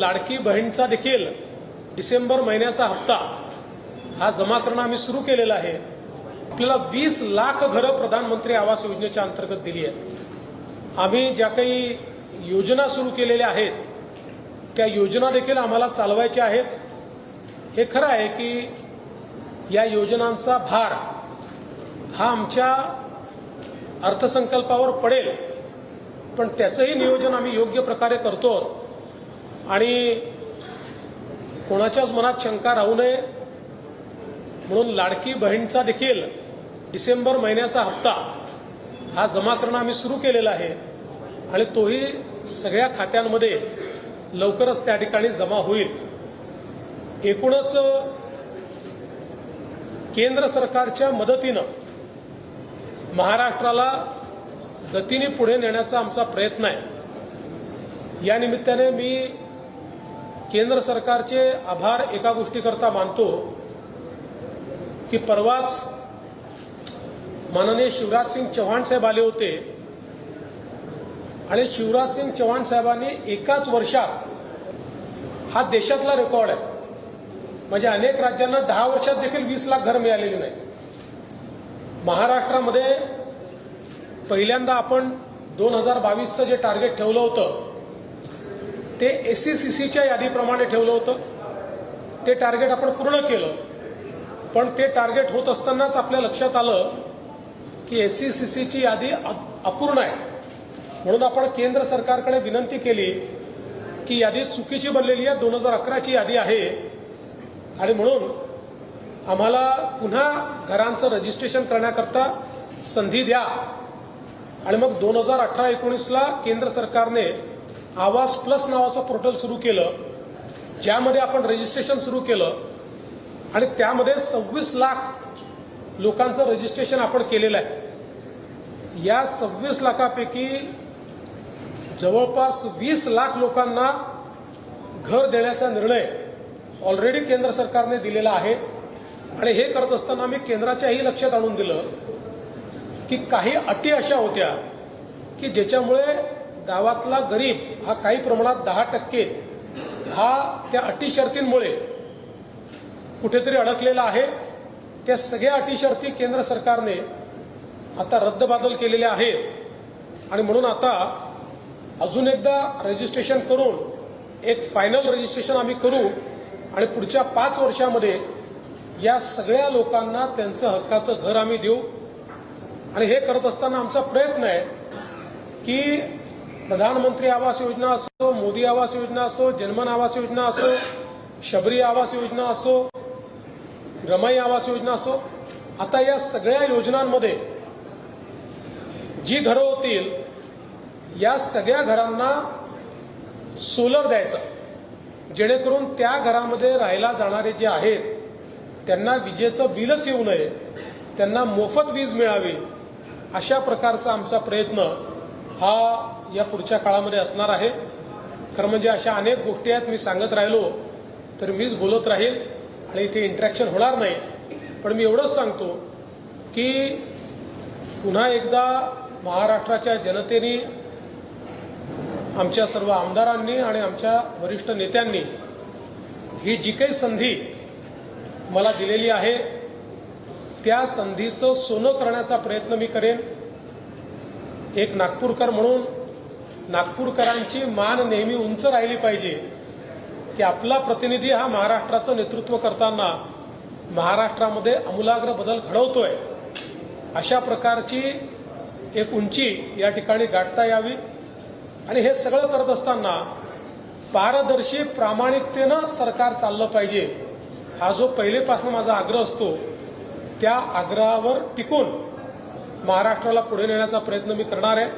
लाडकी बहीणचा देखील डिसेंबर महिन्याचा हप्ता हा जमा करणं आम्ही सुरू केलेला आहे. आपल्याला वीस लाख घरं प्रधानमंत्री आवास योजनेच्या अंतर्गत दिली आहेत. आम्ही ज्या काही योजना सुरू केलेल्या आहेत त्या योजना देखील आम्हाला चालवायच्या आहेत. हे खरं आहे की या योजनांचा भार हा आमच्या अर्थसंकल्पावर पडेल पण त्याचंही नियोजन आम्ही योग्य प्रकारे करतो. आणि कोणाच्याच मनात शंका राहू नये. म्हणून लाडकी बहीणचा देखील डिसेंबर महिन्याचा हप्ता हा जमा करणं आम्ही सुरू केलेला आहे. आणि तोही सगळ्या खात्यांमध्ये लवकरच त्या ठिकाणी जमा होईल. एकूणच केंद्र सरकारच्या मदतीनं महाराष्ट्राला गतीने पुढे नेण्याचा आमचा प्रयत्न आहे. या निमित्ताने मी केंद्र सरकारचे आभार एका गोष्टीकरता मानतो की परवाच माननीय शिवराज सिंग चव्हाण साहेब आले होते. आणि शिवराज सिंग चव्हाण साहेबांनी एकाच वर्षात हा देशातला रेकॉर्ड आहे. म्हणजे अनेक राज्यांना दहा वर्षात देखील वीस लाख घर मिळालेली नाही महाराष्ट्रामध्ये पहिल्यांदा आपण दोन हजार बावीसचं जे टार्गेट ठेवलं होतं ते ए सी सी सीच्या यादीप्रमाणे ठेवलं होतं. ते टार्गेट आपण पूर्ण केलं. पण ते टार्गेट होत असतानाच आपल्या लक्षात आलं की ए सी सी सीची यादी अपूर्ण आहे. म्हणून आपण केंद्र सरकारकडे विनंती केली की यादी चुकीची बनलेली आहे. दोन हजार अकराची यादी आहे. आणि म्हणून आम्हाला पुन्हा घरांचं रजिस्ट्रेशन करण्याकरता संधी द्या. आणि मग दोन हजार अठरा एकोणीसला केंद्र सरकारने आवाज प्लस नावाचं पोर्टल सुरू केलं ज्यामध्ये आपण रजिस्ट्रेशन सुरू केलं आणि त्यामध्ये सव्वीस लाख लोकांचं रजिस्ट्रेशन आपण केलेलं आहे. या सव्वीस लाखापैकी जवळपास वीस लाख लोकांना घर देण्याचा निर्णय ऑलरेडी केंद्र सरकारने दिलेला आहे. आणि हे करत असताना आम्ही केंद्राच्याही लक्षात आणून दिलं की काही अटी अशा होत्या की ज्याच्यामुळे गावातला गरीब हा काही प्रमाणात दहा टक्के हा त्या अटी शर्तींमुळे कुठेतरी अडकलेला आहे. त्या सगळ्या अटी शर्ती केंद्र सरकारने आता रद्दबादल केलेल्या आहेत. आणि म्हणून आता अजून एकदा रजिस्ट्रेशन करून एक फायनल रजिस्ट्रेशन आम्ही करू आणि पुढच्या पाच वर्षामध्ये या सगळ्या लोकांना त्यांचं हक्काचं घर आम्ही देऊ. आणि हे करत असताना आमचा प्रयत्न आहे की प्रधानमंत्री आवास योजना असो मोदी आवास योजना असो जनमन आवास योजना असो शबरी आवास योजना असो रमाई आवास योजना असो आता या सगळ्या योजनांमध्ये जी घरं होतील या सगळ्या घरांना सोलर द्यायचं. जेणेकरून त्या घरामध्ये राहायला जाणारे जे आहेत त्यांना विजेचं बिलच येऊ नये त्यांना मोफत वीज मिळावी अशा प्रकारचा आमचा प्रयत्न हा या पुढच्या काळामध्ये असणार आहे. खरं म्हणजे अशा अनेक गोष्टी आहेत मी सांगत राहिलो तर मीच बोलत राहील आणि इथे इंटरॅक्शन होणार नाही. पण मी एवढंच सांगतो की पुन्हा एकदा महाराष्ट्राच्या जनतेने आमच्या सर्व आमदारांनी आणि आमच्या वरिष्ठ नेत्यांनी ही जी काही संधी मला दिलेली आहे त्या संधीचं सोनं करण्याचा प्रयत्न मी करेन. एक नागपूरकर म्हणून नागपूरकरांची मान नेहमी उंच राहिली पाहिजे की आपला प्रतिनिधी हा महाराष्ट्राचं नेतृत्व करताना महाराष्ट्रामध्ये अमूलाग्र बदल घडवतोय. अशा प्रकारची एक उंची या ठिकाणी गाठता यावी. आणि हे सगळं करत असताना पारदर्शी प्रामाणिकतेनं सरकार चाललं पाहिजे. हा जो पहिलेपासून माझा आग्रह असतो त्या आग्रहावर टिकून महाराष्ट्राला पुढे नेण्याचा प्रयत्न मी करणार आहे.